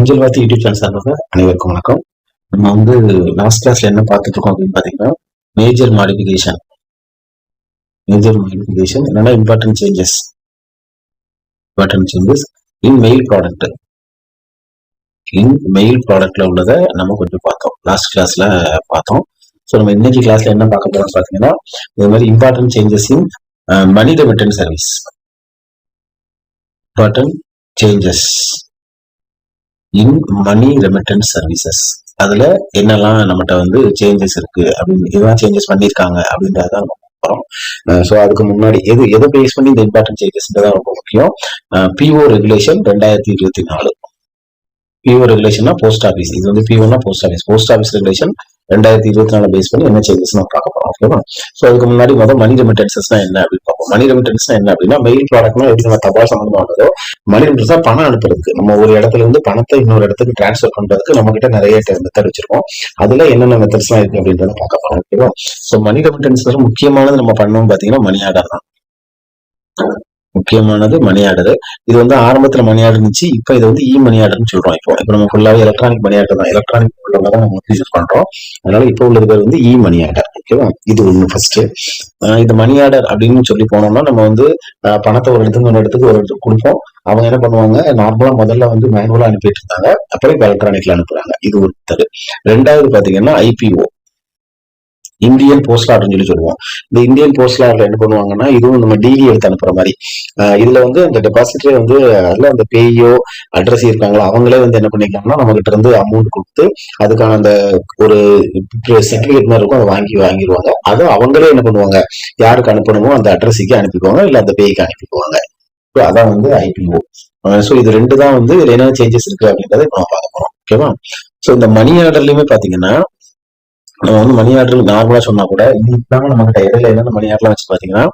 அஞ்சல் வார்த்தை YouTube channel சார்பாக அனைவருக்கும் வணக்கம். நம்ம வந்து லாஸ்ட் கிளாஸ்ல என்ன பார்த்துட்டு இருக்கோம் அப்படின்னு பார்த்தீங்கன்னா மேஜர் மாடிஃபிகேஷன் மேஜர் மாடிஃபிகேஷன் என்னன்னா important changes important changes in mail product in mail ப்ராடக்ட்ல உள்ளதை நம்ம கொஞ்சம் பார்த்தோம். லாஸ்ட் கிளாஸ்ல பார்த்தோம். ஸோ நம்ம இன்னைக்கு கிளாஸ்ல என்ன பார்க்க போறோம் பார்த்தீங்கன்னா இது மாதிரி important changes in money remittance service important changes in money remittance services அதுல என்னெல்லாம் நம்மகிட்ட வந்து சேஞ்சஸ் இருக்கு அப்படின்னு இதெல்லாம் சேஞ்சஸ் பண்ணியிருக்காங்க அப்படின்றத போறோம் ஸோ அதுக்கு முன்னாடி எது எதை பேஸ் பண்ணி இந்த இம்பார்ட்டன்ட் தான் ரொம்ப முக்கியம். பிஓ ரெகுலேஷன் ரெண்டாயிரத்தி இருபத்தி நாலு. பிஓ ரெகுலேஷன்னா போஸ்ட் ஆஃபீஸ் இது வந்து பிஓனா post office post office regulation ரெண்டாயிரத்தி இருபத்தி நாலு பேஸ் பண்ணி என்ன சேஞ்சஸ் நம்ம பார்க்க போறோம் ஓகேவா ஸோ அதுக்கு முன்னாடி முதல் மணி ரெமிட்டன்சஸ்னா என்ன அப்படின்னு பார்ப்போம். மணி ரெமிட்டன்ஸ்னா என்ன அப்படின்னா மெயில் ப்ராடக்ட்னா எப்படி நம்ம தபால் சம்பந்தமானதோ மணி ரெமிட்டன்ஸ் தான் பணம் அனுப்புறதுக்கு. நம்ம ஒரு இடத்துல இருந்து பணத்தை இன்னொரு இடத்துக்கு டிரான்ஸ்ஃபர் பண்றதுக்கு நம்ம கிட்ட நிறைய மெத்தட் வச்சிருக்கோம். அதுல என்னென்ன மெத்தட்ஸ்லாம் இருக்கு அப்படின்றத பார்க்க போறோம் ஓகேவா ஸோ மணி ரெமிட்டன்ஸ் முக்கியமானது நம்ம பண்ணோம் பாத்தீங்கன்னா மணி ஆர்டர் தான். முக்கியமானது மணி ஆர்டர் இது வந்து ஆரம்பத்துல மணி ஆர்டர் இருந்துச்சு இப்போ இது வந்து இ மணி ஆர்டர்னு சொல்றோம் இப்போ. இப்போ நம்ம ஃபுல்லாவே எலக்ட்ரானிக் மணி ஆர்டர் தான். எலக்ட்ரானிக் உள்ளவங்க தான் நம்ம யூஸ் பண்றோம். அதனால இப்போ உள்ளது பேர் வந்து இ மணி ஆர்டர் ஓகேவா இது ஒண்ணு ஃபர்ஸ்ட் இந்த மணி ஆர்டர் அப்படின்னு சொல்லி போனோம்னா நம்ம வந்து பணத்தை ஒரு இடத்துக்கு ஒரு இடத்துக்கு ஒரு இடத்துக்கு கொடுப்போம். அவங்க என்ன பண்ணுவாங்க நார்மலா முதல்ல வந்து மேனுவலா அனுப்பிட்டு இருந்தாங்க. அப்புறம் இப்போ எலக்ட்ரானிக்ல அனுப்புறாங்க. இது ஒருத்தர். ரெண்டாவது பாத்தீங்கன்னா ஐபிஓ இந்தியன் போஸ்ட் ஆர்டர்னு சொல்லி சொல்லுவோம். இந்த இந்தியன் போஸ்ட் ஆர்டர் என்ன பண்ணுவாங்கன்னா இதுவும் நம்ம டிடி எடுத்து அனுப்புற மாதிரி. இதுல வந்து அந்த டெபாசிட்டே வந்து அதுல அந்த பேயோ அட்ரஸ் இருக்காங்களோ அவங்களே வந்து என்ன பண்ணிருக்காங்கன்னா நம்ம கிட்ட இருந்து அமௌண்ட் கொடுத்து அதுக்கான அந்த ஒரு சர்டிபிகேட் மாதிரி இருக்கும் அதை வாங்கி வாங்கிடுவாங்க. அதை அவங்களே என்ன பண்ணுவாங்க? யாருக்கு அனுப்பணுமோ அந்த அட்ரஸுக்கு அனுப்பிக்குவாங்க இல்ல அந்த பேய்க்கு அனுப்பிக்குவாங்க. அதான் வந்து ஐபிஓ ஸோ இது ரெண்டு தான் வந்து இதுல என்ன சேஞ்சஸ் இருக்கு அப்படின்றத இப்ப நம்ம பார்க்க போறோம். ஓகேவா ஸோ இந்த மணி ஆர்டர்லயுமே பாத்தீங்கன்னா நம்ம வந்து மணி ஆர்டர் நார்மலா சொன்னா கூட இது இல்லாம நம்ம கிட்ட இடையில என்னென்ன மணி ஆர்டர்லாம் வச்சு பாத்தீங்கன்னா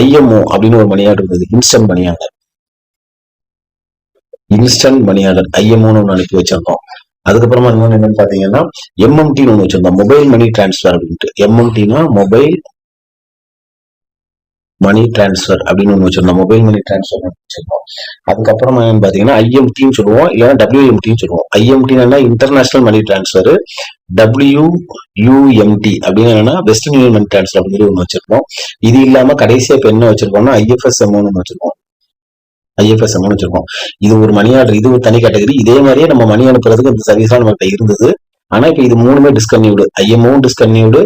ஐஎம்ஓ அப்படின்னு ஒரு மணி ஆர்டர் இருந்தது. Instant money order instant money order ஐஎம்ஓன்னு ஒன்று அனுப்பி வச்சிருந்தோம். அதுக்கப்புறமா இன்னொன்று என்னன்னு பாத்தீங்கன்னா எம்எம்டின்னு ஒன்று வச்சிருந்தோம். மொபைல் மணி டிரான்ஸ்ஃபர் அப்படின்ட்டு. எம்எம்டினா மொபைல் மணி டிரான்ஸ்ஃபர் அப்படின்னு ஒன்று வச்சிருந்தோம். மொபைல் மணி டிரான்ஸ்ஃபர் வச்சிருந்தோம். அதுக்கப்புறம் பார்த்தீங்கன்னா ஐஎம்டின்னு சொல்லுவோம். இல்லைன்னா டபிள்யூஎம்டின்னு சொல்லுவோம். ஐஎம்டினா international money transfer W UMT அப்படின்னு என்னன்னா வெஸ்டர்ன் யூனியன் மணி டிரான்ஸ்ஃபர் அப்படின்னு ஒன்று வச்சிருக்கோம் இது இல்லாமல் கடைசியாக இப்போ என்ன வச்சிருக்கோம்னா ஐஎஃப்எஸ் ஒன்று வச்சிருக்கோம். ஐஎஃப்எஸ் வச்சிருக்கோம். இது ஒரு மணி ஆர்டர் இது ஒரு தனி கேட்டகரி இதே மாதிரியே நம்ம மணி அனுப்புறதுக்கு இந்த சர்வீஸாக நம்மகிட்ட இருந்தது. ஆனா இப்ப இது மூணுமே டிஸ்கன்யூடு ஐஎம்ஓவும் டிஸ்கன்யூடு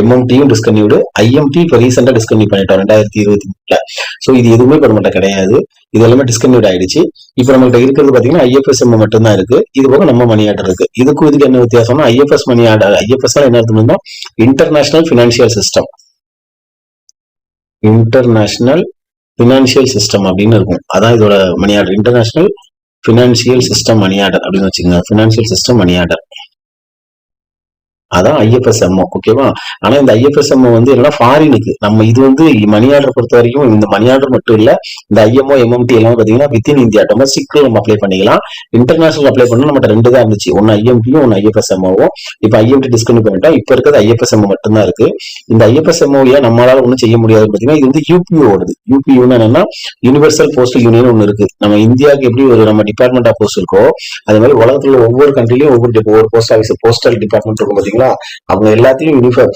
எம்எம்டியும் டிஸ்கன்யூடு ஐஎம்டி இப்போ ரீசெண்டா டிஸ்கன்யூ பண்ணிட்டோம் ரெண்டாயிரத்தி இருபத்தி மூணுல. ஸோ இது எதுவுமே இப்ப நம்மகிட்ட கிடையாது. இது எல்லாமே டிஸ்கன்யூட் ஆயிடுச்சு. இப்போ நம்மகிட்ட இருக்கிறது பாத்தீங்கன்னா ஐஎஃப்எஸ் மட்டும்தான் மட்டும் இருக்கு. இது போக நம்ம மணி ஆர்டர் இருக்கு. இதுக்கும் இதுக்கு என்ன வித்தியாசம்னா ஐஎஃப்எஸ் மணி ஆர்டர் ஐஎஃப்எஸ் என்ன அர்த்தம்னா international financial system international financial system அப்படின்னு இருக்கும். அதான் இதோட money order international financial system money order அப்படின்னு வச்சுக்கோங்க. பினான்சியல் சிஸ்டம் மணி ஆர்டர் அதான் ஐஎஃப்எஸ்எம்ஓ ஓகேவா ஆனா இந்த ஐஎஃப்எஸ்எம்ஓ வந்து என்னன்னா ஃபாரினுக்கு நம்ம இது வந்து மணி ஆர்டர் பொறுத்த வரைக்கும் இந்த மணி ஆர்டர் மட்டும் இல்ல இந்த ஐஎம்ஓ எம்எம்டி எல்லாம் பாத்தீங்கன்னா வித்தின் இந்தியா டொமஸ்டிக் நம்ம அப்ளை பண்ணிக்கலாம். இன்டர்நேஷனல் அப்ளை பண்ணா நம்மகிட்ட ரெண்டு தான் இருந்துச்சு. ஒன்னு ஐஎம்டியும் ஒன்னு ஐஎஃப்எஸ்எம்ஓவும் இப்போ ஐஎம்டி டிஸ்கவுண்ட் பண்ணிட்டோம். இப்போ இருக்கிறது ஐஎஃப்எஸ்எம்ஓ மட்டும் மட்டும்தான் இருக்கு. இந்த ஐஎஃப்எஸ்எம்ஓ நம்மளால ஒன்றும் செய்ய முடியாது பாத்தீங்கன்னா இது வந்து யூபிஓ ஓடுது. யூபியூன்னு என்னன்னா யூனிவர்சல் போஸ்டல் யூனியன் ஒன்று இருக்கு. நம்ம இந்தியாவுக்கு எப்படி ஒரு நம்ம டிபார்ட்மெண்ட் ஆஃப் போஸ்ட் இருக்கோ அது மாதிரி உலகத்துல ஒவ்வொரு கண்ட்ரிலையும் ஒவ்வொரு ஒவ்வொரு போஸ்ட் ஆஃபீஸ் போஸ்டல் டிபார்ட்மெண்ட் இருக்கும் பாத்தீங்களா? அவங்க எல்லாத்தையும் யூனிஃபார்ம்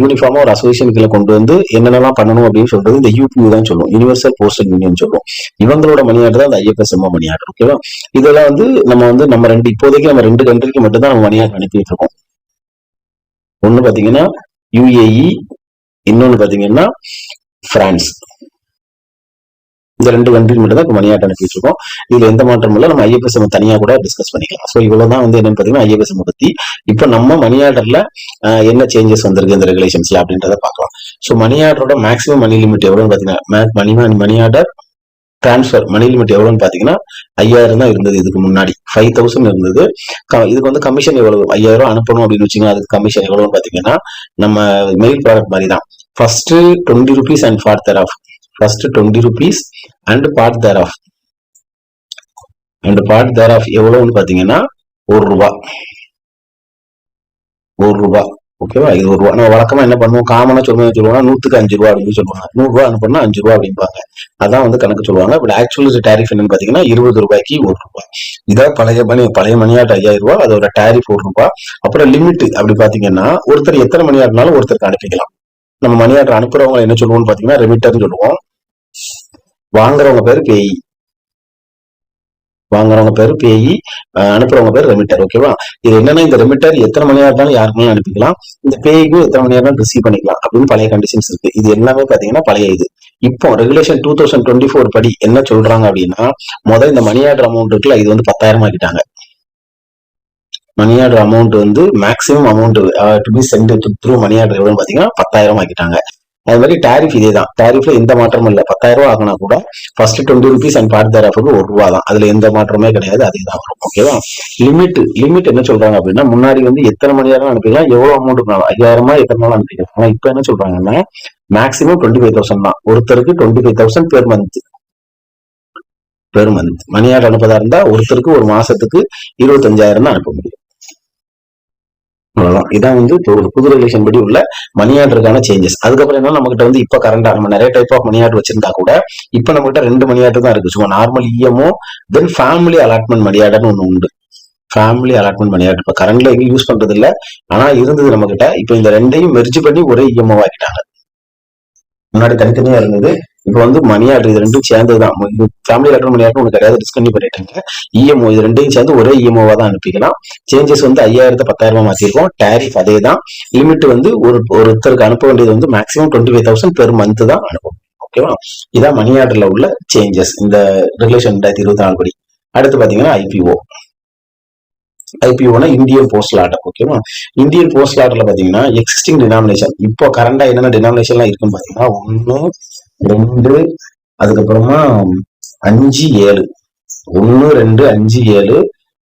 யூனிஃபார்மா ஒரு அசோசியேஷனுக்குள்ள கொண்டு வந்து என்னென்னலாம் பண்ணணும் அப்படின்னு சொல்றது இந்த யூபியூ தான் சொல்லுவோம் யூனிவர்சல் போஸ்டல் யூனியன் சொல்லுவோம் இவங்களோட மணி ஆர்டர் தான் அந்த ஐஎஃப்எஸ்எம்ஓ மணி ஆர்டர் ஓகேவா இதெல்லாம் வந்து நம்ம வந்து நம்ம ரெண்டு இப்போதைக்கு நம்ம ரெண்டு கண்ட்ரிக்கு மட்டும் தான் நம்ம மணி ஆர்டர் அனுப்பிட்டு இருக்கோம். ஒன்னு பாத்தீங்கன்னா யூஏஇ இன்னொன்னு பாத்தீங்கன்னா பிரான்ஸ் இந்த ரெண்டு கண்ட்ரி மட்டும் தான் இப்போ மணி ஆர்டர் அனுப்பிட்டு இருக்கோம். இதுல எந்த மாற்றமும் இல்லை. நம்ம ஐஎஃப்எஸ்எம் தனியா கூட டிஸ்கஸ் பண்ணிக்கலாம். ஸோ இவ்வளவுதான் வந்து என்னன்னு பாத்தீங்கன்னா ஐஎஃப்எஸ்எம் பத்தி. இப்போ நம்ம மணி ஆர்டர்ல என்ன சேஞ்சஸ் வந்திருக்கு இந்த ரெகுலேஷன்ஸ்ல அப்படின்றத பார்க்கலாம். ஸோ மணி ஆர்டரோட மேக்ஸிமம் மணி லிமிட் எவ்வளவுன்னு பாத்தீங்கன்னா money money order transfer money limit எவ்வளவுன்னு பாத்தீங்கன்னா ஐயாயிரம் தான் இருந்தது இதுக்கு முன்னாடி. ஃபைவ் தௌசண்ட் இருந்தது. இதுக்கு வந்து கமிஷன் எவ்வளவு? ஐயாயிரம் அனுப்பணும் அப்படின்னு வச்சுக்கோங்க. அதுக்கு கமிஷன் எவ்வளவுன்னு பாத்தீங்கன்னா நம்ம மெயில் ப்ராடக்ட் மாதிரி தான் first twenty rupees and for thereof first twenty rupees and part thereof and part thereof எவ்வளோன்னு பார்த்தீங்கன்னா ஒரு ரூபா. ஒரு ரூபா. ஓகேவா இது ஒரு ரூபா. நம்ம வழக்கமா என்ன பண்ணுவோம்? காமனா சொல்லுவோம் சொல்லுவாங்க நூத்துக்கு அஞ்சு ரூபா அப்படின்னு சொல்லுவாங்க. நூறு ரூபா அஞ்சு ரூபா அப்படிம்பாங்க. அதான் வந்து கணக்கு சொல்லுவாங்க. பட் ஆக்சுவல் டேரிஃப் என்னன்னு பாத்தீங்கன்னா இருபது ரூபாய்க்கு ஒரு ரூபாய் இதான் பழைய மணி பழைய மணியாட்டு ஐயாயிரம் ரூபாய் அதோட டேரிஃப் ஒரு ரூபாய் அப்புறம் லிமிட் அப்படி பாத்தீங்கன்னா ஒருத்தர் எத்தனை மணி ஆட்டினாலும் ஒருத்தருக்கு அனுப்பிக்கலாம். நம்ம மணி ஆர்டர் அனுப்புறவங்க என்ன சொல்லுவோம்னு பாத்தீங்கன்னா ரெமிட்டர்னு சொல்லுவோம். வாங்குறவங்க பேர் பேய். வாங்குறவங்க பேரு பேய். அனுப்புறவங்க பேர் ரெமிட்டர் ஓகேவா இது என்னன்னா இந்த ரெமிட்டர் எத்தனை மணியா இருந்தாலும் யாருக்குமே அனுப்பிக்கலாம். இந்த பேய்க்கும் எத்தனை மணியா இருந்தாலும் ரிசீவ் பண்ணிக்கலாம் அப்படின்னு பழைய கண்டிஷன்ஸ் இருக்கு. இது எல்லாமே பாத்தீங்கன்னா பழைய இது. இப்போ regulation two thousand twenty four படி என்ன சொல்றாங்க அப்படின்னா முதல் இந்த மணி ஆர்டர் அமௌண்ட் இருக்குல்ல இது வந்து பத்தாயிரம் ஆக்கிட்டாங்க மணி ஆர்டர் அமௌண்ட் வந்து maximum amount to be sent through money order எவ்வளோன்னு பார்த்தீங்கன்னா பத்தாயிரம் ஆக்கிட்டாங்க. அது மாதிரி டாரிஃப் இதே தான் டேரிஃப்ல எந்த மாற்றமும் இல்லை. பத்தாயிரம் ரூபா ஆகினா கூட first twenty rupees and part there ஒரு ரூபா தான். அதுல எந்த மாற்றமே கிடையாது. அதே தான் வரும் ஓகேவா லிமிட் லிமிட் என்ன சொல்றாங்க அப்படின்னா முன்னாடி வந்து எத்தனை மணி நேரம் அனுப்பிக்கலாம் எவ்வளவு அமௌண்ட் இருந்தாலும் ஐயாயிரமா எத்தனை நாள் அனுப்பிக்கலாம். ஆனா இப்போ என்ன சொல்றாங்கன்னா மேக்ஸிமம் டுவெண்ட்டி ஃபைவ் தௌசண்ட் தான். ஒருத்தருக்கு twenty five thousand per month per month money order அனுப்பதா இருந்தா ஒருத்தருக்கு ஒரு மாசத்துக்கு இருபத்தஞ்சாயிரம் தான் அனுப்ப முடியும். அவ்வளவுதான். இதான் வந்து இப்போ ஒரு புது ரெகுலேஷன் படி உள்ள மணி ஆர்டருக்கான சேஞ்சஸ் அதுக்கப்புறம் என்ன நம்ம கிட்ட வந்து இப்ப கரண்டா நம்ம நிறைய டைப் ஆஃப் மணி ஆர்டர் வச்சிருந்தா கூட இப்ப நம்ம கிட்ட ரெண்டு மணி ஆர்டர் தான் இருக்கு. சும்மா normal EMO then family allotment money ஆர்டர்னு ஒண்ணு உண்டு. ஃபேமிலி அலாட்மெண்ட் மணி ஆர்டர் இப்ப கரண்ட்ல எங்கேயும் யூஸ் பண்றது இல்ல ஆனா இருந்தது நம்ம கிட்ட இப்ப இந்த ரெண்டையும் மெர்ஜ் பண்ணி ஒரே இஎம்ஓ ஆக்கிட்டாங்க முன்னாடி தனித்தனியா இருந்தது. இப்போ வந்து மணி ஆர்டர் இது ரெண்டும் சேர்ந்து தான் ஃபேமிலி ஆர்டர் மணி ஆர்டர் ஒன்று கிடையாது டிஸ்கன்யூ பண்ணிட்டாங்க இஎம்ஓ இது ரெண்டையும் சேர்ந்து ஒரே இஎம்ஓவா தான் அனுப்பிக்கலாம். சேஞ்சஸ் வந்து ஐயாயிரத்து பத்தாயிரமா மாத்திருக்கோம். டேரிஃப் அதே தான் லிமிட் வந்து ஒரு ஒருத்தருக்கு அனுப்ப வேண்டியது வந்து maximum twenty five thousand per month தான் அனுப்பும் ஓகேவா இதான் மணி ஆர்டர்ல உள்ள சேஞ்சஸ் இந்த ரெகுலேஷன் ரெண்டாயிரத்தி இருபத்தி நாலு படி. அடுத்து பாத்தீங்கன்னா ஐபிஓ ஐபிஓனா இந்தியன் போஸ்டல் ஆர்டர் ஓகேவா இந்தியன் போஸ்டல் ஆர்டர்ல பாத்தீங்கன்னா எக்ஸிஸ்டிங் டினாமினேஷன் இப்போ கரண்டா என்னென்ன டினாமினேஷன்லாம் இருக்குன்னு பாத்தீங்கன்னா ஒன்னு ரெண்டு அதுக்கப்புறமா அஞ்சு ஏழு. ஒன்னு ரெண்டு அஞ்சு ஏழு.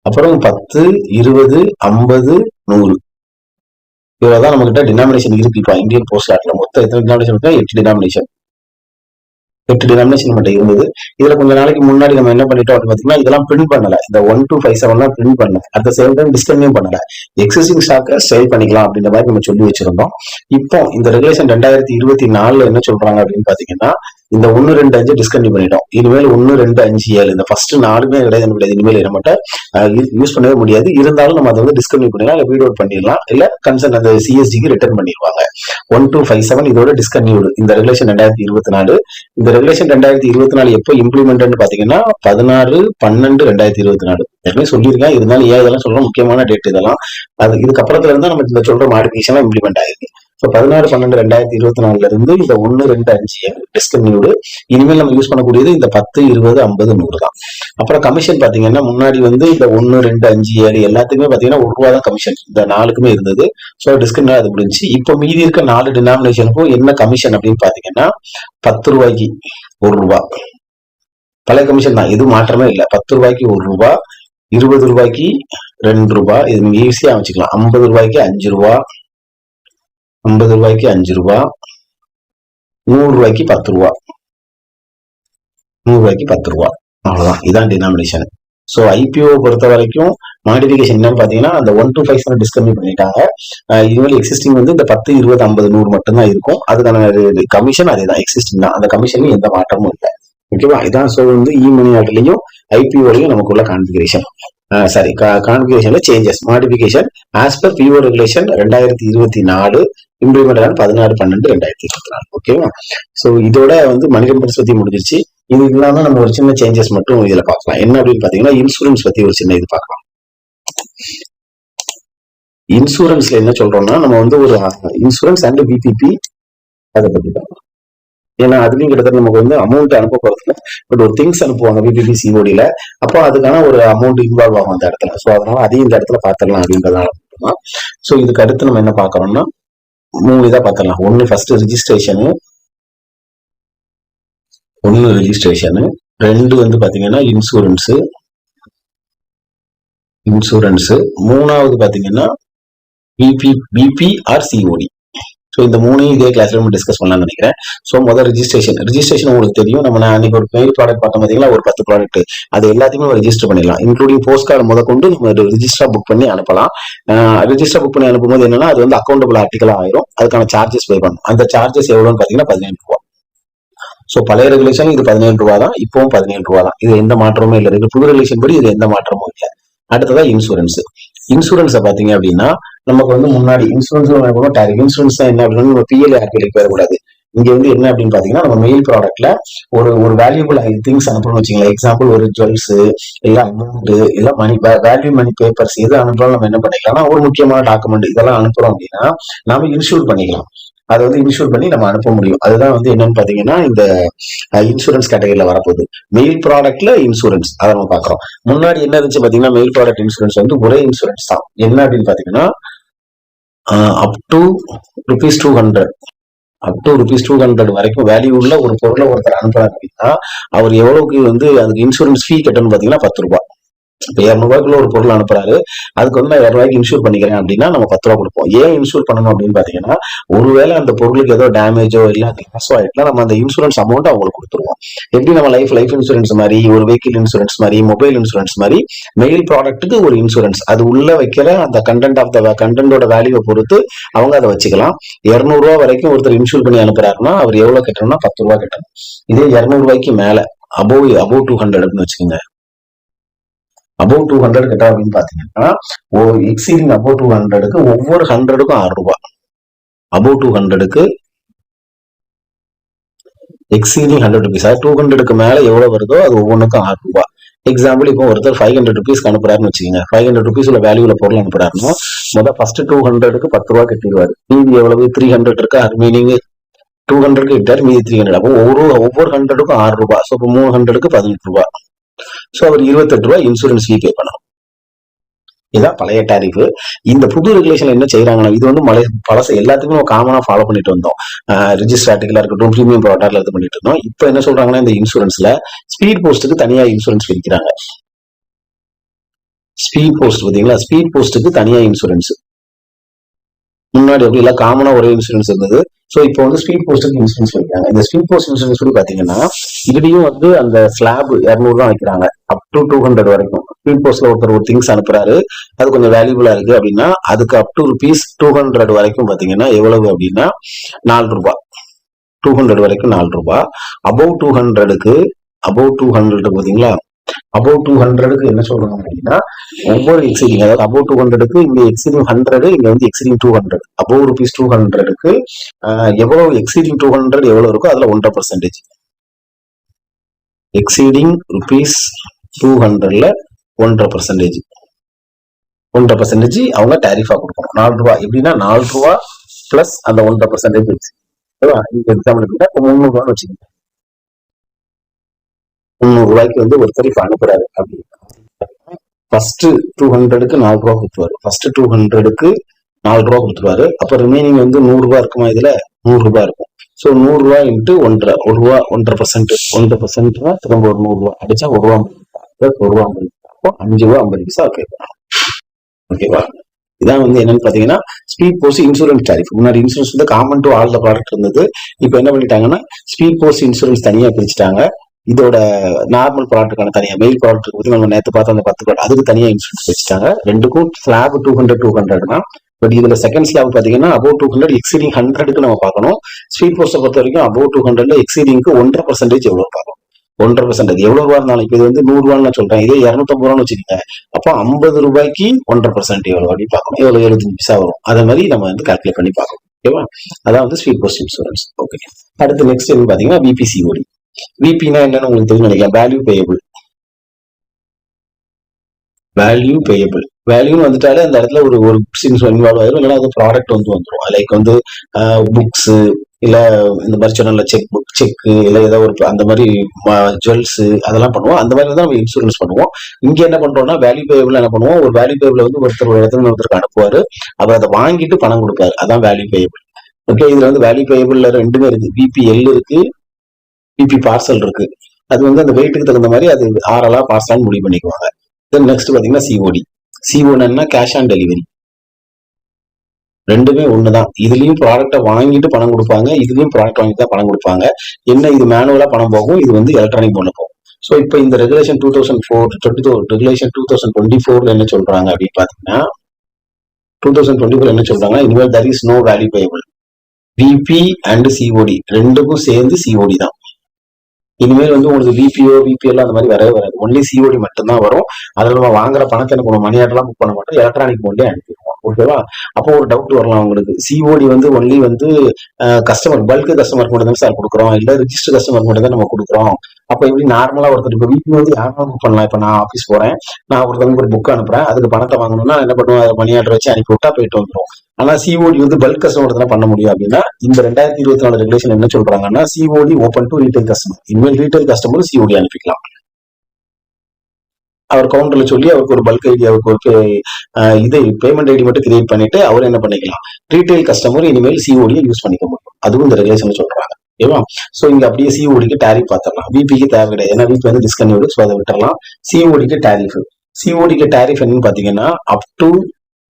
அப்புறம் பத்து இருபது ஐம்பது நூறு. இவ்வளவுதான் நம்ம கிட்ட டினாமினேஷன் இருக்கு. இப்போ இந்தியன் போஸ்ட் ஆர்ட்ல மொத்தம் எத்தனை டினாமினேஷன் இருக்கா எட்டு டினாமினேஷன் எட்டு டினாமினேஷன் மட்டும் இருந்தது. இதுல கொஞ்ச நாளைக்கு முன்னாடி நம்ம என்ன பண்ணிட்டோம் அப்படின்னு பாத்தீங்கன்னா இதெல்லாம் பிரிண்ட் பண்ணல. இந்த ஒன் டூ ஃபைவ் செவன்லாம் பிரிண்ட் பண்ணல. At the same time discontinue பண்ணல. எக்ஸிஸ்டிங் ஸ்டாக்கை சேல் பண்ணிக்கலாம் அப்படின்ற மாதிரி நம்ம சொல்லி வச்சிருந்தோம். இப்போ இந்த ரெகுலேஷன் ரெண்டாயிரத்தி இருபத்தி நாலுல என்ன சொல்றாங்க அப்படின்னு பாத்தீங்கன்னா இந்த ஒன்னு ரெண்டு அஞ்சு டிஸ்கன்யூ பண்ணிட்டோம். இனிமேல் ஒன்னு ரெண்டு அஞ்சு ஏழு. இந்த ஃபர்ஸ்ட் நாலுமே கிடையாது கிடையாது இனிமேல் நம்மகிட்ட யூஸ் பண்ணவே முடியாது. இருந்தாலும் நம்ம அதை வந்து டிஸ்கன்யூ பண்ணிடலாம் இல்லை வீட் அவுட் பண்ணிடலாம். இல்ல கன்சர்ன் அந்த சிஎஸ்டிக்கு ரிட்டர்ன் பண்ணிடுவாங்க. ஒன் டூ ஃபைவ் செவன் இதோட டிஸ்கன்யூடு இந்த ரெகுலேஷன் ரெண்டாயிரத்தி இருபத்தி நாலு. இந்த ரெகுலேஷன் ரெண்டாயிரத்தி இருபத்தி நாலு எப்போ இம்ப்ளிமெண்ட்னு பாத்தீங்கன்னா பதினாறு பன்னெண்டு ரெண்டாயிரத்தி இருபத்தி நாலு. ஏற்கனவே சொல்லியிருக்கேன். இருந்தாலும் ஏன் இதெல்லாம் சொல்ற முக்கியமான டேட் இதெல்லாம். அது இதுக்கு அப்புறத்துல இருந்தா நம்ம இந்த சொல்ற மாடிஃபிகேஷன் இம்ப்ளிமெண்ட் ஆயிருக்கு. ஸோ பதினாறு பன்னெண்டு ரெண்டாயிரத்தி இருபத்தி நாலுல இருந்து இந்த ஒன்னு ரெண்டு அஞ்சு டிஸ்கன்யூடு இனிமேல் நம்ம யூஸ் பண்ணக்கூடியது இந்த பத்து இருபது ஐம்பது நூறு தான். அப்புறம் கமிஷன் பாத்தீங்கன்னா முன்னாடி வந்து இந்த ஒன்னு ரெண்டு அஞ்சு ஏழு எல்லாத்துக்குமே பாத்தீங்கன்னா ஒரு ரூபா தான் கமிஷன் இந்த நாலுக்குமே இருந்தது. ஸோ டிஸ்கன்யூ அது முடிஞ்சு இப்போ மீதி இருக்க நாலு டினாமினேஷனுக்கும் என்ன கமிஷன் அப்படின்னு பாத்தீங்கன்னா பத்து ரூபாய்க்கு ஒரு ரூபா. பழைய கமிஷன் தான். எதுவும் மாற்றமே இல்லை. பத்து ரூபாய்க்கு ஒரு ரூபா இருபது ரூபாய்க்கு ரெண்டு ரூபாய் இது நீங்க ஈஸியா அமைச்சிக்கலாம் ஐம்பது ரூபாய்க்கு அஞ்சு ரூபா ஐம்பது ரூபாய்க்கு அஞ்சு ரூபா நூறு ரூபாய்க்கு பத்து ரூபா. நூறு ரூபாய்க்கு பத்து ரூபா. அவ்வளவுதான். இதான் டினாமினேஷன் ஸோ ஐபிஓ பொறுத்த வரைக்கும் மாடிஃபிகேஷன் என்னன்னு பாத்தீங்கன்னா அந்த ஒன் டூ ஃபைவ் செவன் பண்ணிட்டாங்க. இதுவரை எக்ஸிஸ்டிங் வந்து இந்த பத்து இருபது ஐம்பது நூறு மட்டும்தான் இருக்கும். அதுக்கான கமிஷன் அதே தான் எக்ஸிஸ்டிங் தான். அந்த கமிஷன்ல எந்த மாற்றமும் இல்லை. ஓகேவா இதான் ஸோ வந்து இ மணி ஆர்டர்லையும் ஐபிஓலையும் நமக்குள்ள configuration sorry கான்ஃபிகரேஷன்ல changes modification as per PO regulation ரெண்டாயிரத்தி இருபத்தி நாலு இம்ப்ளிமெண்ட் பதினாறு பன்னெண்டு ரெண்டாயிரத்தி இருபத்தி நாலு. ஓகேவா ஸோ இதோட வந்து மனிதன் பத்தி முடிஞ்சிருச்சு. இது இல்லாம நம்ம ஒரு சின்ன சேஞ்சஸ் மட்டும் இதுல பார்க்கலாம். என்ன அப்படின்னு பாத்தீங்கன்னா இன்சூரன்ஸ் பத்தி ஒரு சின்ன இது பார்க்கலாம். இன்சூரன்ஸ்ல என்ன சொல்றோம்னா நம்ம வந்து ஒரு இன்சூரன்ஸ் அண்ட் பிபிபி அதை பத்தி பார்க்கலாம். ஏன்னா அதுலயும் கிட்டத்தட்ட நமக்கு வந்து அமௌண்ட் அனுப்ப போறதுல பட் ஒரு திங்ஸ் அனுப்புவாங்க பிபிபி சிஓடியில அப்போ அதுக்கான ஒரு அமௌண்ட் இன்வால்வ் ஆகும் அந்த இடத்துல. ஸோ அதனால அதையும் இந்த இடத்துல பாத்திரலாம் அப்படின்றதுனால ஸோ இதுக்கு அடுத்து நம்ம என்ன பாக்குறோம்னா மூணு இதாக பார்த்துடலாம் ஒன்று ஃபர்ஸ்ட் ரிஜிஸ்ட்ரேஷனு ஒன்று ரிஜிஸ்ட்ரேஷனு ரெண்டு வந்து பாத்தீங்கன்னா இன்சூரன்ஸு இன்சூரன்ஸு மூணாவது பாத்தீங்கன்னா VP VP or COD so இந்த மூணையும் இதே கிளாஸ்ல நம்ம டிஸ்கஸ் பண்ணலாம்னு நினைக்கிறேன். ஸோ முதல் ரிஜிஸ்ட்ரேஷன் ரிஜிஸ்ட்ரேஷன் உங்களுக்கு தெரியும். நம்ம அன்னைக்கு ஒரு மெயில் ப்ராடக்ட் பார்த்தோம் பார்த்தீங்களா? ஒரு பத்து ப்ராடக்ட் அது எல்லாத்தையுமே ரிஜிஸ்டர் பண்ணிடலாம். இன்க்ளூடிங் போஸ்ட் கார்டு முத கொண்டு நம்ம ரிஜிஸ்டரா புக் பண்ணி அனுப்பலாம். ரிஜிஸ்டர் புக் பண்ணி அனுப்பும்போது என்னன்னா அது வந்து அக்கௌண்டபிள் ஆர்டிகல் ஆயிரும். அதுக்கான சார்ஜஸ் பே பண்ணணும் அந்த சார்ஜஸ் எவ்வளோன்னு பார்த்தீங்கன்னா பதினேழு ரூபா. ஸோ பழைய ரெகுலேஷன் இது பதினேழு ரூபா தான் இப்பவும் பதினேழு ரூபா தான் இது எந்த மாற்றமும் இல்லை. புது ரெகுலேஷன் படி இது எந்த மாற்றமும் இல்லை. அடுத்ததா இன்சூரன்ஸ் இன்சூரன்ஸை பார்த்தீங்க அப்படின்னா நமக்கு வந்து முன்னாடி இன்சூரன்ஸ் இன்சூரன்ஸ் தான் என்ன அப்படின்னா நம்ம பிஎல் ஆர்பிஎலுக்கு வரக்கூடாது இங்க வந்து என்ன அப்படின்னு பாத்தீங்கன்னா நம்ம மெயில் ப்ராடக்ட்ல ஒரு ஒரு வேல்யூபிள் திங்ஸ் அனுப்பணும்னு வச்சுங்களேன் எக்ஸாம்பிள் ஒரு ஜுவல்ஸ் இல்ல அமௌண்ட் இல்ல மணி வேல்யூ மணி பேப்பர்ஸ் எது அனுப்புறோம் நம்ம என்ன பண்ணிக்கலாம்னா ஒரு முக்கியமான டாக்குமெண்ட் இதெல்லாம் அனுப்புறோம் அப்படின்னா நாம இன்சூர் பண்ணிக்கலாம். அதை வந்து இன்சூர் பண்ணி நம்ம அனுப்ப முடியும். அதுதான் வந்து என்னன்னு பாத்தீங்கன்னா இந்த இன்சூரன்ஸ் கேட்டகரியில வரப்போகுது. மெயில் ப்ராடக்ட்ல இன்சூரன்ஸ் அதை நம்ம பாக்குறோம். முன்னாடி என்ன இருந்துச்சு பாத்தீங்கன்னா மெயில் ப்ராடக்ட் இன்சூரன்ஸ் வந்து ஒரே இன்சூரன்ஸ் தான். என்ன அப்படின்னு பாத்தீங்கன்னா up to rupees two hundred up to rupees two hundred வரைக்கும் வேல்யூ உள்ள ஒரு பொருளை ஒருத்தர் அனுப்புறாரு அப்படின்னா அவர் எவ்வளவுக்கு வந்து அதுக்கு இன்சூரன்ஸ் ஃபீ கட்டணும் பாத்தீங்கன்னா பத்து ரூபாய். இப்போ இரநூறுவாய்க்குள்ள ஒரு பொருள் அனுப்புறாரு. அதுக்கு வந்து நான் இரநூறுவாய்க்கு இன்சூர் பண்ணிக்கிறேன் அப்படின்னா நம்ம பத்து ரூபா கொடுப்போம். ஏன் இன்சூர் பண்ணணும் அப்படின்னு பாத்தீங்கன்னா ஒருவேளை அந்த பொருளுக்கு ஏதோ டேமேஜோ இல்ல லாஸோ ஆயிட்டுனா நம்ம அந்த இன்சூரன்ஸ் அமௌண்ட் அவங்களுக்கு கொடுத்துருவோம். எப்படி நம்ம லைஃப் லைஃப் இன்சூரன்ஸ் மாதிரி ஒரு வெஹிக்கிள் இன்சூரன்ஸ் மாதிரி மொபைல் இன்சூரன்ஸ் மாதிரி மெயில் ப்ராடக்ட்டுக்கு ஒரு இன்சூரன்ஸ் அது உள்ள வைக்கிற அந்த கண்டென்ட் ஆஃப் த கண்டென்ட்டோட வேல்யூவை பொறுத்து அவங்க அதை வச்சுக்கலாம். இரநூறுவா வரைக்கும் ஒருத்தர் இன்சூர் பண்ணி அனுப்புறாருன்னா அவர் எவ்வளவு கட்டணும்னா பத்து ரூபா கட்டணும். இதே இரநூறுவாய்க்கு மேல அபோவ் அபோவ் டூ ஹண்ட்ரட்னு வச்சுக்கோங்க. அபவ் டூ ஹண்ட்ரட் கேட்டா அப்படின்னு பாத்தீங்கன்னா ஒரு எக்ஸீடிங் அபவ் டூ ஹண்ட்ரடுக்கு ஒவ்வொரு ஹண்ட்ரடுக்கும் ஆறு ரூபாய். அபவ் டூ ஹண்ட்ரடுக்கு எக்ஸீடிங் ஹண்ட்ரட் ருபீஸ் டூ ஹண்ட்ரடுக்கு மேல எவ்வளவு வருதோ அது ஒவ்வொன்றுக்கும் ஆறு ரூபாய். எக்ஸாம்பிள் இப்போ ஒருத்தர் ஃபைவ் ஹண்ட்ரட் ருபீஸ்க்கு அனுப்புறாருன்னு வச்சுக்கோங்க. ஃபைவ் ஹண்ட்ரட் ருபீஸ் உள்ள வேல்யூல பொருள் அனுப்புறாருன்னா முதல் ஃபர்ஸ்ட் டூ ஹண்ட்ரடுக்கு பத்து ரூபா கட்டிடுவாரு. மீதி எவ்வளவு? த்ரீ ஹண்ட்ரட் இருக்கா? மீனிங் டூ ஹண்ட்ரட் கிட்டாரு மீதி த்ரீ ஹண்ட்ரட் அப்போ ஒவ்வொரு ஒவ்வொரு ஹண்ட்ரடுக்கும் ஆறு ரூபாய். ஸோ இப்போ மூணு ஹண்ட்ரடுக்கு பதினெட்டு ரூபாய். ஸோ அவர் இருபத்தெட்டு ரூபாய் இன்சூரன்ஸ் ஃபீ பே பண்ணணும் இதான் பழைய டாரிஃப் இந்த புது ரெகுலேஷன் என்ன செய்யறாங்கன்னா இது வந்து மலை பழச எல்லாத்துக்குமே நம்ம காமனா ஃபாலோ பண்ணிட்டு வந்தோம். ரிஜிஸ்டர் ஆர்டிகலாக இருக்கட்டும் ப்ரீமியம் ப்ராடக்ட்ல இது பண்ணிட்டு இருந்தோம். இப்போ என்ன சொல்றாங்கன்னா இந்த இன்சூரன்ஸ்ல ஸ்பீட் போஸ்ட்டுக்கு தனியா இன்சூரன்ஸ் பிரிக்கிறாங்க ஸ்பீட் போஸ்ட் பாத்தீங்களா ஸ்பீட் போஸ்ட்டுக்கு தனியா இன்சூரன்ஸ் முன்னாடி எப்படி எல்லாம் காமனா ஒரே இன்சூரன்ஸ் இருந்தது. ஸோ இப்போ வந்து ஸ்பீட் போஸ்ட்டுக்கு இன்சூரன்ஸ் வைக்கிறாங்க. இந்த ஸ்பீட் போஸ்ட் இன்சூரன்ஸ் கூட பாத்தீங்கன்னா இதுலயும் வந்து அந்த ஸ்லாப் இரநூறு தான் வைக்கிறாங்க. அப் டு டூ ஹண்ட்ரட் வரைக்கும். ஸ்பீட் போஸ்ட்ல ஒருத்தர் ஒரு திங்ஸ் அனுப்புறாரு. அது கொஞ்சம் வேல்யூபிளா இருக்கு அப்படின்னா அதுக்கு up to rupees two hundred வரைக்கும் பாத்தீங்கன்னா எவ்வளவு அப்படின்னா நாலு ரூபாய். டூ ஹண்ட்ரட் வரைக்கும் நாலு ரூபாய். அபவ் டூ ஹண்ட்ரடுக்கு அபவ் டூ ஹண்ட்ரட் பாத்தீங்களா அபவ் டூ ஹண்ட்ரடுக்கு என்ன சொல்றாங்க அப்படின்னா ஒவ்வொரு எக்ஸிடிங் அதாவது அபவ் டூ ஹண்ட்ரடுக்கு இங்க எக்ஸீடிங் ஹண்ட்ரட் இங்க வந்து exceeding two hundred above rupees two ஹண்ட்ரடுக்கு எவ்வளவு எக்ஸிடிங் டூ ஹண்ட்ரட் எவ்வளவு இருக்கோ அதுல ஒன்றரை பர்சன்டேஜ் எக்ஸீடிங் ருபீஸ் டூ ஹண்ட்ரட்ல ஒன்றரை பர்சன்டேஜ் ஒன்றரை பர்சன்டேஜ் அவங்க டேரிஃபா கொடுக்கணும். நாலு ரூபா. எப்படின்னா நாலு ரூபா பிளஸ் அந்த ஒன்றரை பர்சன்டேஜ் இந்த எக்ஸாம்பிள் எப்படின்னா இப்போ ரூபான்னு வச்சுக்கோங்க. முந்நூறு ரூபாய்க்கு வந்து ஒரு தரிப்பு அனுப்புறாரு அப்படின்னு ஃபர்ஸ்ட் டூ ஹண்ட்ரடுக்கு நாலு ரூபா கொடுத்துருவாரு. ஃபர்ஸ்ட் டூ ஹண்ட்ரடுக்கு நாலு ரூபா கொடுத்துருவாரு. அப்ப ரிமைனிங் வந்து நூறு ரூபா இருக்குமா இதுல? நூறு ரூபா இருக்கும். ஸோ நூறு ரூபாய் இன்ட்டு ஒன்றரை. ஒரு ரூபா ஒன்றரை பர்சன்ட் ஒன்றரை பர்சன்ட்னா திரும்ப ஒரு நூறு ரூபா. அடிச்சா ஒரு ரூபா பிளஸ் ஒரு ரூபா ஐம்பது அப்போ அஞ்சு ரூபா ஐம்பது பைசா கேட்கலாம் ஓகேவா இதான் வந்து என்னன்னு பாத்தீங்கன்னா ஸ்பீட் போஸ்ட் இன்சூரன்ஸ் டாரிஃப் முன்னாடி இன்சூரன்ஸ் வந்து common to all the product இருந்தது. இப்போ என்ன பண்ணிட்டாங்கன்னா ஸ்பீட் போஸ்ட் இன்சூரன்ஸ் தனியா பிரிச்சுட்டாங்க. இதோட நார்மல் ப்ராடக்ட்டுக்கான தனியா மெயில் ப்ராடக்ட் பத்தி நம்ம நேற்று பார்த்தோம் அந்த பத்து ப்ராடக்ட் அதுக்கு தனியா இன்சூரன்ஸ் வச்சுட்டாங்க. ரெண்டுக்கும் ஸ்லாப் டூ ஹண்ட்ரட் டூ ஹண்ட்ரட்னா பட் இதுல செகண்ட் ஸ்லாப் பாத்தீங்கன்னா அபோவ் டூ ஹண்ட்ரட் எக்ஸீடிங் ஹண்ட்ரடுக்கு நம்ம பார்க்கணும். ஸ்வீட் போஸ்ட்டை பொறுத்த வரைக்கும் அபவ் டூ ஹண்ட்ரட்ல எக்ஸீடிங்க்கு ஒன்றரை பர்சன்டேஜ் எவ்வளவு பார்க்கணும்? ஒன்றரை பர்சன்டேஜ் எவ்வளவு ரூபா இருந்தாலும் இப்போ இது வந்து நூறு ரூபான்னு சொல்றேன். இதே இரநூத்தம்பது ரூபான்னு வச்சுக்கோங்க அப்போ ஐம்பது ரூபாய்க்கு ஒன்றரை பர்சன்ட் எவ்வளவு அப்படின்னு பார்க்கணும். எவ்வளவு எழுபத்தஞ்சு பைசா வரும். அதே மாதிரி நம்ம வந்து கால்குலேட் பண்ணி பார்க்கணும். ஓகேவா? அதான் வந்து ஸ்வீட் போஸ்ட் இன்சூரன்ஸ் ஓகே அடுத்து நெக்ஸ்ட் என்ன பாத்தீங்கன்னா விபிசிஓடி விபினா என்னன்னு உங்களுக்கு தெரியும் நினைக்கிறேன். வேல்யூ பேயபிள் வேல்யூ பேயபிள் வேல்யூன்னு வந்துட்டாலே அந்த இடத்துல ஒரு ஒரு சின்ஸ் இன்வால்வ் ஆயிரும். இல்லைன்னா அது ப்ராடக்ட் வந்து வந்துடும் லைக் வந்து புக்ஸ் இல்ல இந்த மாதிரி சொன்னல செக் புக் செக் இல்ல ஏதோ ஒரு அந்த மாதிரி ஜுவல்ஸ் அதெல்லாம் பண்ணுவோம். அந்த மாதிரி தான் நம்ம இன்சூரன்ஸ் பண்ணுவோம். இங்க என்ன பண்றோம்னா வேல்யூ பேபிள் என்ன பண்ணுவோம்? ஒரு வேல்யூ பேபிள் வந்து ஒருத்தர் ஒரு இடத்துல ஒருத்தருக்கு அனுப்புவாரு. அவர் அதை வாங்கிட்டு பணம் கொடுப்பாரு. அதான் வேல்யூ பேபிள் ஓகே இதுல வந்து வேல்யூ பேபிள்ல ரெண்டுமே இருக்கு. பிபிஎல் இருக்கு. பிபி பார்சல் இருக்கு. அது வந்து அந்த வெயிட்டுக்கு தகுந்த மாதிரி அது ஆறலா பார்சல் முடிவு பண்ணிக்குவாங்க. தென் நெக்ஸ்ட் பாத்தீங்கன்னா சிஓடி சிஓனா கேஷ் ஆன் டெலிவரி ரெண்டுமே ஒண்ணுதான். இதுலயும் ப்ராடக்ட்டை வாங்கிட்டு பணம் கொடுப்பாங்க. இதுலயும் ப்ராடக்ட் வாங்கிட்டு தான் பணம் கொடுப்பாங்க. என்ன இது மேனுவலா பணம் போகும்? இது வந்து எலக்ட்ரானிக் பண்ண போகும். ஸோ இப்போ இந்த regulation two thousand four twenty regulation two thousand twenty ஃபோர்ல என்ன சொல்றாங்க அப்படின்னு பாத்தீங்கன்னா டூ தௌசண்ட் டுவெண்ட்டி ஃபோர் என்ன சொல்றாங்க இனிமேல் there is no value payable VP and COD ரெண்டுக்கும் சேர்ந்து சிஓடி தான். இனிமேல் வந்து உங்களுக்கு விபிஓ விபிஎல் அந்த மாதிரி வரவே வராது. ஒன்லி சிஓடி மட்டும்தான் வரும். அதில் நம்ம வாங்குற பணத்தை எனக்கு மணி ஆர்டர்லாம் புக் பண்ண மாட்டோம். எலக்ட்ரானிக் மோட்லேயே அனுப்பிடுவோம். ஓகேவா அப்போ ஒரு டவுட் வரலாம் உங்களுக்கு. சிஓடி வந்து ஒன்லி வந்து கஸ்டமர் பல்க் கஸ்டமருக்கு மட்டும் தான் சார் கொடுக்குறோம்? இல்லை ரிஜிஸ்டர் கஸ்டமர் மட்டும் தான் நம்ம கொடுக்குறோம்? அப்போ எப்படி நார்மலா ஒருத்தர் இப்ப வீட்டுல வந்து யாரும் புக் பண்ணலாம். இப்போ நான் ஆஃபீஸ் போறேன். நான் ஒருத்தவங்க ஒரு புக் அனுப்புறேன். அதுக்கு பணத்தை வாங்கணும்னா என்ன பண்ணுவேன் அதை மணி ஆர்டர் வச்சு அனுப்பி விட்டா போயிட்டு வந்துடும் ஆனா சிஓடி வந்து பல்க் கஸ்டமர் பண்ண முடியும் அப்படின்னா இந்த ரெண்டாயிரத்தி இருபத்தி நாலு ரெகுலேஷன் என்ன சொல்றாங்கன்னா COD open to retail customer இனிமேல் ரீட்டைல் கஸ்டமர் சிஓடி அனுப்பிக்கலாம். அவர் கவுண்டர்ல சொல்லி அவருக்கு ஒரு பல்க் ஐடி அவருக்கு ஒரு இது பேமெண்ட் ஐடி மட்டும் கிரியேட் பண்ணிட்டு அவர் என்ன பண்ணிக்கலாம்? ரீட்டைல் கஸ்டமர் இனிமேல் சிஓடியை யூஸ் பண்ணிக்க முடியும். அதுவும் இந்த ரெகுலேஷன் சொல்றாங்க. ஓகேவா? ஸோ இங்கே அப்படியே சிஓடிக்கு டேரிஃப் பார்த்துடலாம். விபிக்கு தேவை கிடையாது. ஏன்னா விபி வந்து டிஸ்கன்யூடு ஸோ அதை விட்டுறலாம் சிஓடிக்கு டேரிஃப் சிஓடிக்கு டேரிஃப் என்னன்னு பார்த்தீங்கன்னா up to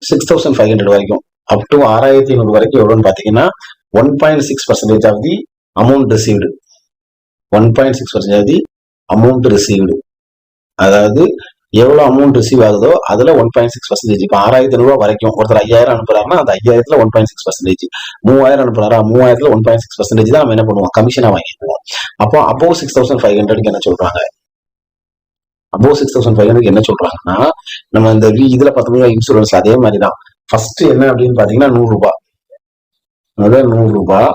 six thousand five hundred வரைக்கும். அப் டு ஆறாயிரத்தி ஐநூறு வரைக்கும் எவ்வளோன்னு பார்த்தீங்கன்னா one point six percentage of the amount received one point six percentage of the amount received அதாவது எவ்வளோ அமௌண்ட் ரிசீவ் ஆகுதோ அதில் ஒன் பாயிண்ட் சிக்ஸ் பர்சன்டேஜ் இப்போ ஆறாயிரத்தி ரூபா வரைக்கும் ஒருத்தர் ஐயாயிரம் அனுப்புறாருன்னா அந்த ஐயாயிரத்துல ஒன் பாயிண்ட் சிக்ஸ் பர்சன்டேஜ் மூவாயிரம் அனுப்புறாரா? மூவாயிரத்துல ஒன் பாயிண்ட் சிக்ஸ் பர்சன்டேஜ் தான் நம்ம என்ன பண்ணுவோம்? கமிஷனாக வாங்கிடுவோம் அப்போ அபோவ் சிக்ஸ் தௌசண்ட் ஃபைவ் ஹண்ட்ரட்க்கு என்ன சொல்றாங்க? Above six thousand five hundred என்ன சொல்றாங்கன்னா நம்ம இந்த வி- இதுல பார்த்தோம்னா இன்சூரன்ஸ் அதே மாதிரி தான் ஃபர்ஸ்ட் என்ன அப்படின்னு பாத்தீங்கன்னா நூறு ரூபாய் அதாவது நூறு ரூபாய்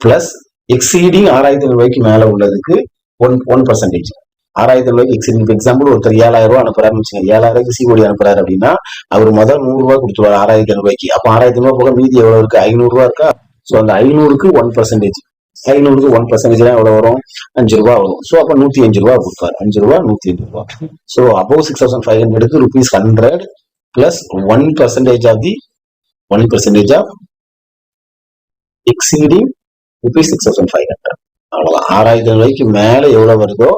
பிளஸ் எக்ஸீடிங் ஆறாயிரத்தி ரூபாய்க்கு மேல உள்ளதுக்கு ஒன் ஒன் பர்சன்டேஜ் ஆறாயிரத்தி ரூபாய்க்கு எக்ஸீடிங் எக்ஸாம்பிள் ஒருத்தர் ஏழாயிரம் ரூபாய் அனுப்புறாருன்னு வச்சுங்க. ஏழாயிரம் சிஓடி அனுப்புறாரு அப்படின்னா அவர் முதல் நூறு ரூபாய் கொடுத்துருவாரு ஆறாயிரத்தி ரூபாய்க்கு அப்போ ஆறாயிரத்தி ரூபாய் போக மீதி எவ்வளவு இருக்கு? ஐநூறு ரூபா இருக்கா? ஸோ அந்த ஐநூறுக்கு ஒன் பர்சன்டேஜ் ஐநூறுக்கு ஒன் பர்சன்டேஜ் எவ்வளவு வரும்? அஞ்சு ரூபா வரும். ஸோ அப்போ நூத்தி அஞ்சு ரூபா கொடுப்பாரு. அஞ்சு ரூபா நூத்தி அஞ்சு ரூபா. So above six thousand five ஹண்ட்ரடுக்கு rupees hundred plus one percentage of the one percentage of exceeding rupees six thousand five hundred அவ்வளவுதான் ஆறாயிரம் ரூபாய்க்கு மேல எவ்வளவு வருதோ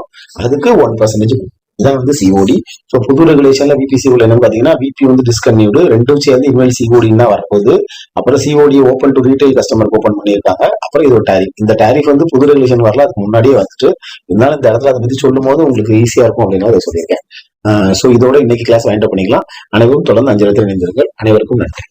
அதுக்கு ஒன் பர்சன்டேஜ் இதான் வந்து சிஓடி ஸோ புது ரெகுலேஷன்ல விபிசி உள்ள என்னன்னு பாத்தீங்கன்னா விபி வந்து டிஸ்கன்யூடு ரெண்டும் சேர்ந்து இனிமேல் சிஓடின்னு தான் வரப்போகுது. அப்புறம் சிஓடி ஓப்பன் டு ரீட்டைல் கஸ்டமருக்கு ஓப்பன் பண்ணியிருக்காங்க. அப்புறம் இது ஒரு டேரிஃப் இந்த டேரிஃப் வந்து புது ரெகுலேஷன் வரல அதுக்கு முன்னாடியே வந்துட்டு இருந்தாலும் இந்த இடத்துல அதை பத்தி சொல்லும் போது உங்களுக்கு ஈஸியா இருக்கும் அப்படின்னு அதை சொல்லியிருக்கேன். ஸோ இதோட இன்னைக்கு கிளாஸ் வாங்கிட்டு பண்ணிக்கலாம். அனைவரும் தொடர்ந்து அஞ்சு இடத்துல இணைந்திருங்கள். அனைவருக்கும் நன்றி.